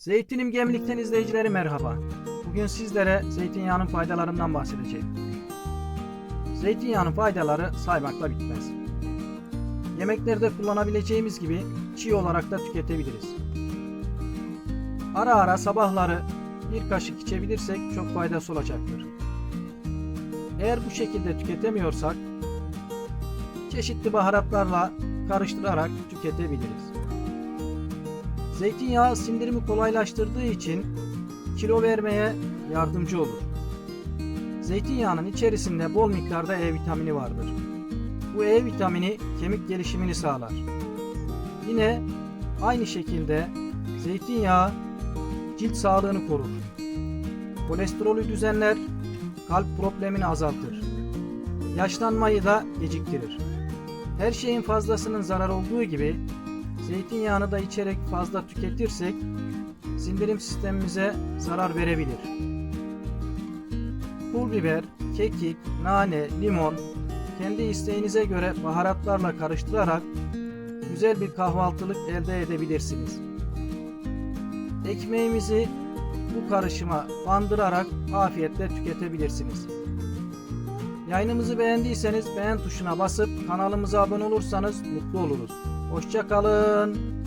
Zeytinim Gemlik'ten izleyicileri merhaba. Bugün sizlere zeytinyağının faydalarından bahsedeceğim. Zeytinyağının faydaları saymakla bitmez. Yemeklerde kullanabileceğimiz gibi çiğ olarak da tüketebiliriz. Ara ara sabahları bir kaşık içebilirsek çok faydası olacaktır. Eğer bu şekilde tüketemiyorsak çeşitli baharatlarla karıştırarak tüketebiliriz. Zeytinyağı sindirimi kolaylaştırdığı için kilo vermeye yardımcı olur. Zeytinyağının içerisinde bol miktarda E vitamini vardır. Bu E vitamini kemik gelişimini sağlar. Yine aynı şekilde zeytinyağı cilt sağlığını korur. Kolesterolü düzenler, kalp problemini azaltır. Yaşlanmayı da geciktirir. Her şeyin fazlasının zarar olduğu gibi zeytinyağını da içerek fazla tüketirsek sindirim sistemimize zarar verebilir. Pul biber, kekik, nane, limon kendi isteğinize göre baharatlarla karıştırarak güzel bir kahvaltılık elde edebilirsiniz. Ekmeğimizi bu karışıma bandırarak afiyetle tüketebilirsiniz. Yayınımızı beğendiyseniz beğen tuşuna basıp kanalımıza abone olursanız mutlu oluruz. Hoşçakalın.